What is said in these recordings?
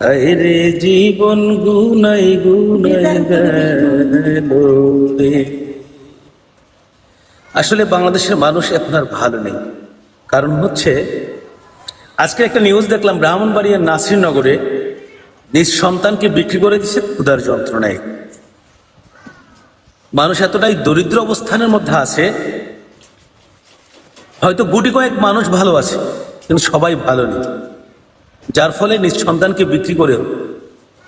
আরে জীবন গুনাই গুনাই। আসলে বাংলাদেশের মানুষ এখন আর ভালো নেই। কারণ হচ্ছে, আজকে একটা নিউজ দেখলাম, ব্রাহ্মণবাড়িয়ার নাসিরনগরে নিজ সন্তানকে বিক্রি করে দিচ্ছে ক্ষুধার যন্ত্রণায়। মানুষ এতটাই দরিদ্র অবস্থানের মধ্যে আছে, হয়তো গুটি কয়েক মানুষ ভালো আছে, কিন্তু সবাই ভালো নেই। যার ফলে নিজ সন্তানকে বিক্রি করে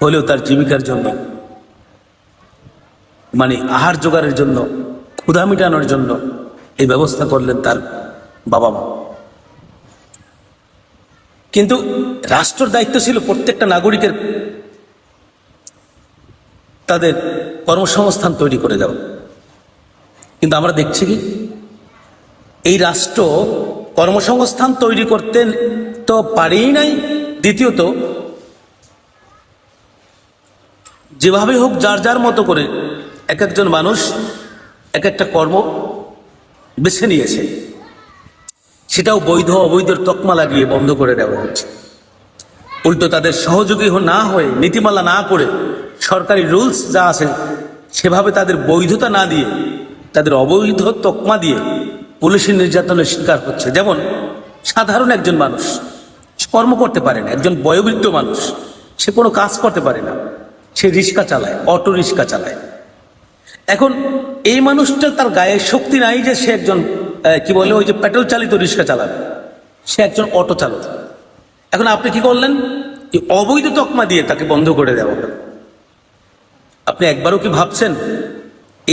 হলেও তার জীবিকার জন্য মানে আহার জোগাড়ের জন্য, ক্ষুধা মিটানোর জন্য এই ব্যবস্থা করলেন তার বাবা মা। কিন্তু রাষ্ট্রের দায়িত্ব ছিল প্রত্যেকটা নাগরিকের তাদের কর্মসংস্থান তৈরি করে দেওয়া। কিন্তু আমরা দেখছি কি, এই রাষ্ট্র কর্মসংস্থান তৈরি করতে তো পারেই নাই দ্বিতীয়ত, যেভাবে হোক যার যার মতো করে এক একজন মানুষ এক একটা কর্ম বেছে নিয়েছে, সেটাও বৈধ অবৈধের তকমা লাগিয়ে বন্ধ করে দেওয়া হচ্ছে। উল্টো তাদের সহযোগী না হয়ে, নীতিমালা না করে সরকারি রুলস যা আছে, সেভাবে তাদের বৈধতা না দিয়ে, তাদের অবৈধ তকমা দিয়ে পুলিশের নির্যাতনের শিকার হচ্ছে। যেমন সাধারণ একজন মানুষ কর্ম করতে পারে না, একজন বয়োবৃদ্ধ মানুষ, সে কোনো কাজ করতে পারে না, সে রিক্সা চালায়, অটো রিক্সা চালায়। এখন এই মানুষটা তার গায়ে শক্তি নাই যে সে একজন কি বলে, ওই যে পেট্রোল চালিত রিক্সা চালাবে, সে একজন অটো চালক। এখন আপনি কি করলেন? অবৈধ তকমা দিয়ে তাকে বন্ধ করে দেওয়া হলো। আপনি একবারও কি ভাবছেন,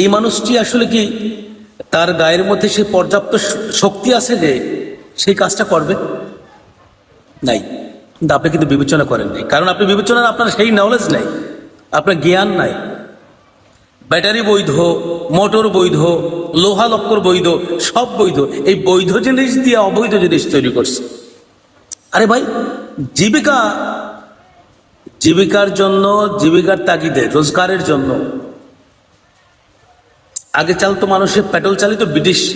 এই মানুষটি আসলে কি তার গায়ের মধ্যে সে পর্যাপ্ত শক্তি আছে যে সেই কাজটা করবে? নাই। কিন্তু আপনি কিন্তু বিবেচনা করেন নাই। কারণ আপনি বিবেচনার আপনার সেই নলেজ নাই। আপনার জ্ঞান নাই। ব্যাটারি বৈধ, মোটর বৈধ, লোহা লক্কর বৈধ, সব বৈধ। এই বৈধ জিনিস দিয়ে অবৈধ জিনিস তৈরি করছে। আরে ভাই, জীবিকা, জীবিকার জন্য, জীবিকার তাগিদে, রোজগারের জন্য। আগে চালতো মানুষের পেট্রোল চালিত ব্রিটিশ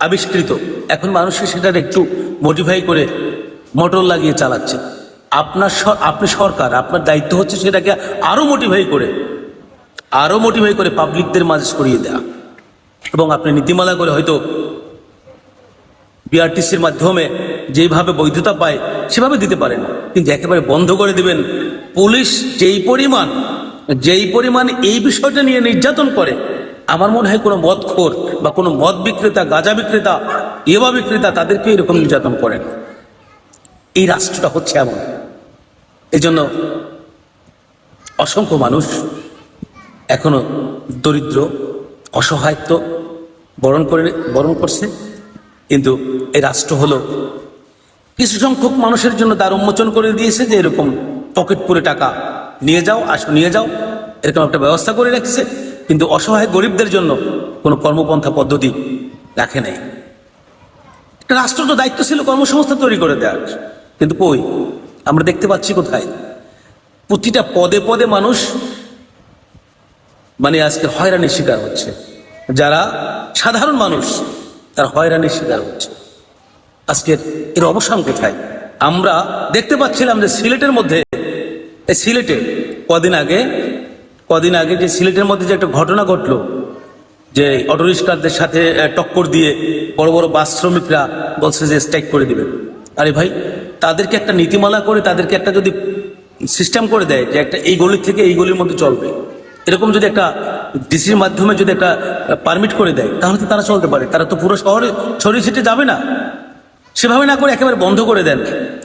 আবিষ্কৃত। এখন মানুষকে সেটার একটু মডিফাই করে মোটর লাগিয়ে চালাচ্ছে। আপনার আপনি সরকার, আপনার দায়িত্ব হচ্ছে সেটাকে আরও মডিফাই করে, আরও মডিফাই করে পাবলিকদের মাঝে ছড়িয়ে দেওয়া এবং আপনি নীতিমালা করে হয়তো বিআরটিসির মাধ্যমে যেভাবে বৈধতা পায়, সেভাবে দিতে পারেন। কিন্তু একেবারে বন্ধ করে দিবেন। পুলিশ যেই পরিমাণ যেই পরিমাণ এই বিষয়টা নিয়ে নির্যাতন করে, আমার মনে হয় কোনো মদখোর বা কোনো মদ বিক্রেতা, গাঁজা বিক্রেতা ইয়েবা বিক্রেতা তাদেরকে এরকম নির্যাতন করেন এই রাষ্ট্রটা হচ্ছে এমন। এই জন্য অসংখ্য মানুষ এখনও দরিদ্র, অসহায়ত্ব বরণ করে বরণ করছে। কিন্তু এই রাষ্ট্র হলো কিছু সংখ্যক মানুষের জন্য দ্বার উন্মোচন করে দিয়েছে যে এরকম পকেট পুরে টাকা নিয়ে যাও, আসো নিয়ে যাও, এরকম একটা ব্যবস্থা করে রেখেছে। কিন্তু অসহায় গরিবদের জন্য কোনো কর্মপন্থা পদ্ধতি রাখে নাই। একটা রাষ্ট্র তো দায়িত্ব ছিল কর্মসংস্থান তৈরি করে দেওয়ার কিন্তু কই? আমরা দেখতে পাচ্ছি কোথায়? প্রতিটা পদে পদে মানুষ মানে আজকে হয়রানির শিকার হচ্ছে। যারা সাধারণ মানুষ, তার হয়রানির শিকার হচ্ছে। আজকের এর অবসান কোথায়? আমরা দেখতে পাচ্ছিলাম যে সিলেটের মধ্যে, এই সিলেটে কদিন আগে কদিন আগে যে সিলেটের মধ্যে যে একটা ঘটনা ঘটলো, যে অটোরিক্সারদের সাথে টক্কর দিয়ে বড় বড় বাস শ্রমিকরা বলছে যে স্ট্রাইক করে দিবে। আরে ভাই তাদেরকে একটা নীতিমালা করে তাদেরকে একটা যদি সিস্টেম করে দেয় যে একটা এই গলির থেকে এই গলির মধ্যে চলবে। এরকম যদি একটা ডিসির মাধ্যমে যদি একটা পারমিট করে দেয়, তাহলে তো তারা চলতে পারে। তারা তো পুরো শহরে, ছড়িয়ে ছিটে যাবে না। সেভাবে না করে একেবারে বন্ধ করে দেন।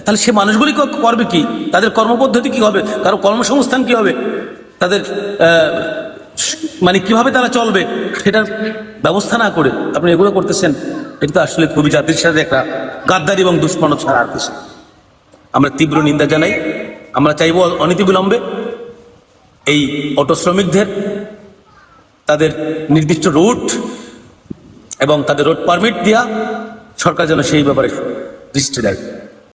তাহলে সে মানুষগুলি করবে কি? তাদের কর্মপদ্ধতি কি হবে? কারও কর্মসংস্থান কি হবে? তাদের মানে কীভাবে তারা চলবে? সেটার ব্যবস্থা না করে আপনি এগুলো করতেছেন, এটা তো আসলে খুবই জাতির সাথে একটা গাদ্দারি এবং দুষ্কর্ম ছাড়া আর কিছু। আমরা তীব্র নিন্দা জানাই। আমরা চাইব অনীতি বিলম্বে এই অটো শ্রমিকদের তাদের নির্দিষ্ট রুট এবং তাদের রোড পারমিট দেওয়া সরকার যেন সেই ব্যাপারে দৃষ্টি দেয়।